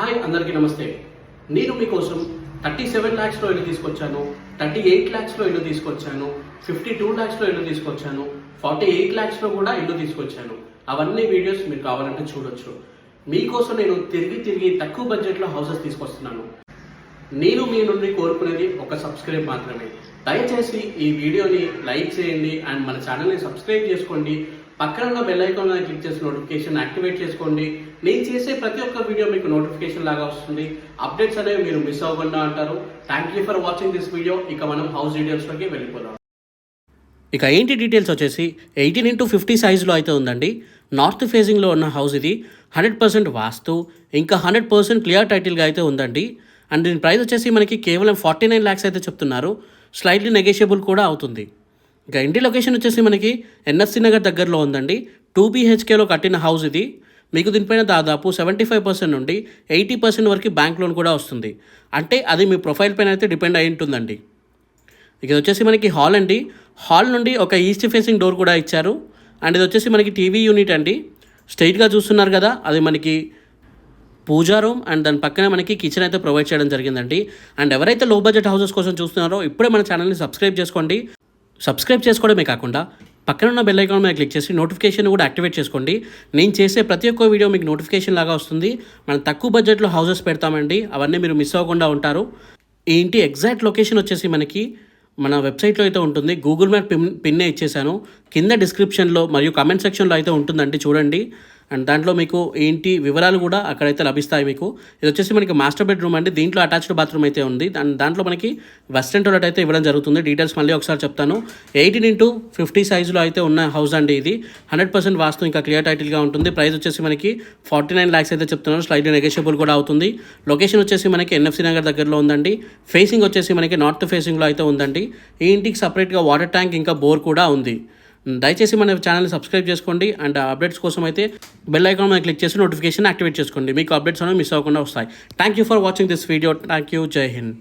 Hi అందరికీ నమస్తే. నేను మీకోసం థర్టీ సెవెన్ ల్యాక్స్లో ఇల్లు తీసుకొచ్చాను థర్టీ ఎయిట్ ల్యాక్స్లో ఇల్లు తీసుకొచ్చాను ఫిఫ్టీ టూ ల్యాక్స్లో ఇల్లు తీసుకొచ్చాను ఫార్టీ ఎయిట్ ల్యాక్స్లో కూడా ఇల్లు తీసుకొచ్చాను. అవన్నీ వీడియోస్ మీరు కావాలంటే చూడొచ్చు. మీకోసం నేను తిరిగి తిరిగి తక్కువ బడ్జెట్లో హౌసెస్ తీసుకొస్తున్నాను. నేను మీ నుండి కోరుకునేది ఒక సబ్స్క్రైబ్ మాత్రమే. దయచేసి ఈ వీడియోని లైక్ చేయండి అండ్ మన ఛానల్ని సబ్స్క్రైబ్ చేసుకోండి. పక్కన ఉన్న బెల్ ఐకాన్ క్లిక్ చేసి నోటిఫికేషన్ యాక్టివేట్ చేసుకోండి. నేను చేసే ప్రతి ఒక్క వీడియో మీకు నోటిఫికేషన్ లాగా వస్తుంది. అప్డేట్స్ అనేవి మీరు మిస్ అవ్వకుండా అంటారు. Thank you for watching this video ఇక మనం హౌస్ డీటెయిల్స్లోకి వెళ్ళిపోదాం. ఇక ఏంటి డీటెయిల్స్ వచ్చేసి ఎయిటీన్ ఇంటూ ఫిఫ్టీ సైజులో అయితే ఉందండి. నార్త్ ఫేజింగ్లో ఉన్న హౌస్ ఇది హండ్రెడ్ పర్సెంట్ వాస్తు ఇంకా హండ్రెడ్ పర్సెంట్ క్లియర్ టైటిల్గా అయితే ఉందండి. అండ్ దీని ప్రైస్ వచ్చేసి మనకి కేవలం ఫార్టీ నైన్ ల్యాక్స్ అయితే చెప్తున్నారు. స్లైట్లీ నెగోషియబుల్ కూడా అవుతుంది. ఇంటి లొకేషన్ వచ్చేసి మనకి ఎన్ఎస్సీ నగర్ దగ్గరలో ఉందండి. టూ బీహెచ్కేలో కట్టిన హౌస్ ఇది. మీకు దీనిపైన దాదాపు సెవెంటీ ఫైవ్ పర్సెంట్ నుండి ఎయిటీ పర్సెంట్ వరకు బ్యాంక్ లోన్ కూడా వస్తుంది. అంటే అది మీ ప్రొఫైల్ పైన అయితే డిపెండ్ అయి ఉంటుందండి. ఇక ఇది వచ్చేసి మనకి హాల్ అండి. హాల్ నుండి ఒక ఈస్ట్ ఫేసింగ్ డోర్ కూడా ఇచ్చారు. అండ్ ఇది వచ్చేసి మనకి టీవీ యూనిట్ అండి. స్ట్రైట్గా చూస్తున్నారు కదా అది మనకి పూజా రూమ్ అండ్ దాని పక్కనే మనకి కిచెన్ అయితే ప్రొవైడ్ చేయడం జరిగిందండి. అండ్ ఎవరైతే లో బడ్జెట్ హౌసెస్ కోసం చూస్తున్నారో ఇప్పుడే మన ఛానల్ని సబ్స్క్రైబ్ చేసుకోండి. సబ్స్క్రైబ్ చేసుకోవడమే కాకుండా పక్కన ఉన్న బెల్ ఐకాన్ మీద క్లిక్ చేసి నోటిఫికేషన్ కూడా యాక్టివేట్ చేసుకోండి. నేను చేసే ప్రతి ఒక్క వీడియో మీకు నోటిఫికేషన్ లాగా వస్తుంది. మనం తక్కువ బడ్జెట్లో హౌసెస్ పెడతామండి. అవన్నీ మీరు మిస్ అవ్వకుండా ఉంటారు. ఈ ఇంటి ఎగ్జాక్ట్ లొకేషన్ వచ్చేసి మనకి మన వెబ్సైట్లో అయితే ఉంటుంది. గూగుల్ మ్యాప్ పిన్ పిన్నే ఇచ్చేసాను. కింద డిస్క్రిప్షన్లో మరియు కామెంట్ సెక్షన్లో అయితే ఉంటుందండి. చూడండి. అండ్ దాంట్లో మీకు ఏంటి వివరాలు కూడా అక్కడైతే లభిస్తాయి మీకు. ఇది వచ్చేసి మనకి మాస్టర్ బెడ్రూమ్ అండి. దీంట్లో అటాచ్డ్ బాత్రూమ్ అయితే ఉంది. అండ్ దాంట్లో మనకి వెస్ట్రన్ టాయిలెట్ అయితే ఇవ్వడం జరుగుతుంది. డీటెయిల్స్ మళ్ళీ ఒకసారి చెప్తాను. ఎయిటీన్ ఇంటూ ఫిఫ్టీ సైజులో అయితే ఉన్న హౌస్ అండి ఇది. హండ్రెడ్ పర్సెంట్ వాస్తు ఇంకా క్లియర్ టైటిల్గా ఉంటుంది. ప్రైస్ వచ్చేసి మనకి ఫార్టీ నైన్ ల్యాక్స్ అయితే చెప్తున్నారు. స్లైడ్లీ నెగోషియబుల్ కూడా అవుతుంది. లొకేషన్ వచ్చేసి మనకి ఎన్ఎఫ్సి నగర్ దగ్గరలో ఉందండి. ఫేసింగ్ వచ్చేసి మనకి నార్త్ ఫేసింగ్లో అయితే ఉందండి. ఈ ఇంటికి సపరేట్గా వాటర్ ట్యాంక్ ఇంకా బోర్ కూడా ఉంది. దయచేసి మన ఛానల్ని సబ్స్క్రైబ్ చేసుకోండి అండ్ అప్డేట్స్ కోసం అయితే బెల్ ఐకాన్ మీద క్లిక్ చేసి నోటిఫికేషన్ యాక్టివేట్ చేసుకోండి. మీకు అప్డేట్స్ అనేవి మిస్ అవ్వకుండా వస్తాయి. Thank you for watching this video thank you జై హింద్